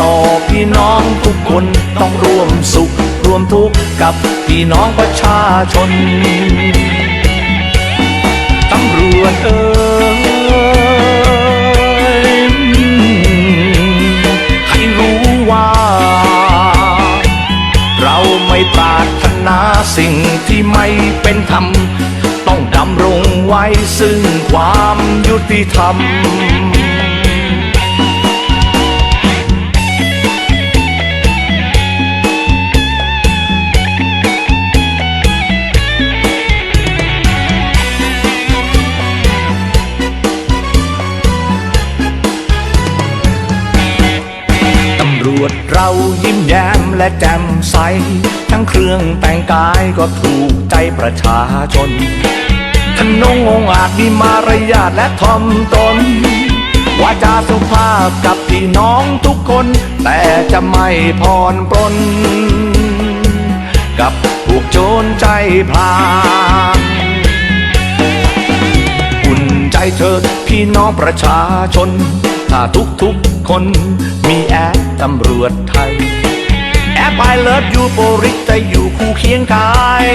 ต่อพี่น้องทุกคนต้องร่วมสุขร่วมทุกข์กับพี่น้องประชาชนตำรวจเอ่ยให้รู้ว่า เราไม่ปรารถนาสิ่งที่ไม่เป็นธรรม ต้องดำรงไว้ซึ่งความยุติธรรม วจเรายิ้มแย้มและแจ่มใส ทั้งเครื่องแต่งกายก็ถูกใจประชาชนทนงองอาจมีมารยาทและทอมตนวาจาสุภาพกับพี่น้องทุกคน แต่จะไม่พรปรนกับพวกโจรใจพลางอุ่นใจเถิดพี่น้องประชาชน ถ้าทุกทุกๆคนมีแอปตำรวจไทย แอปไอเลิฟยูโปริจะอยู่คู่เคียงกาย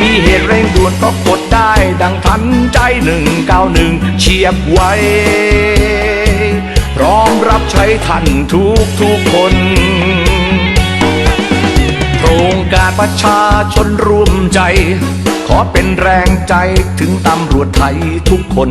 มีเหตุเร่งด่วนก็กดได้ ดังทันใจหนึ่งเก้าหนึ่งเฉียบไวพร้อมรับใช้ท่านทุกทุกๆคนโครงการประชาชนร่วมใจ ขอเป็นแรงใจถึงตำรวจไทยทุกคน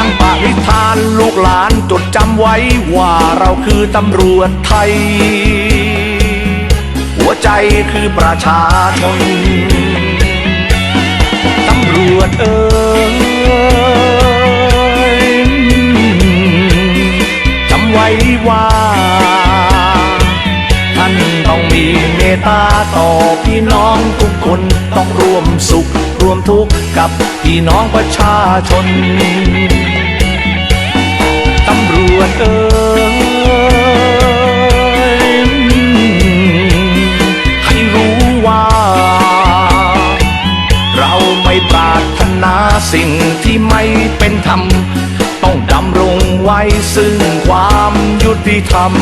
ตั้งปณิธานลูกหลานจดจำไว้ว่าเราคือตำรวจไทย หัวใจคือประชาชนตำรวจเอ่ยจำไว้ว่าท่านต้องมีเมตตาต่อพี่น้องทุกคนต้องร่วมสุข วมทุกข์กับพี่น้องประชาชน ตำรวจเอ่ยให้รู้ว่า เราไม่ปรารถนาสิ่งที่ไม่เป็นธรรม ต้องดำรงไว้ซึ่งความยุติธรรม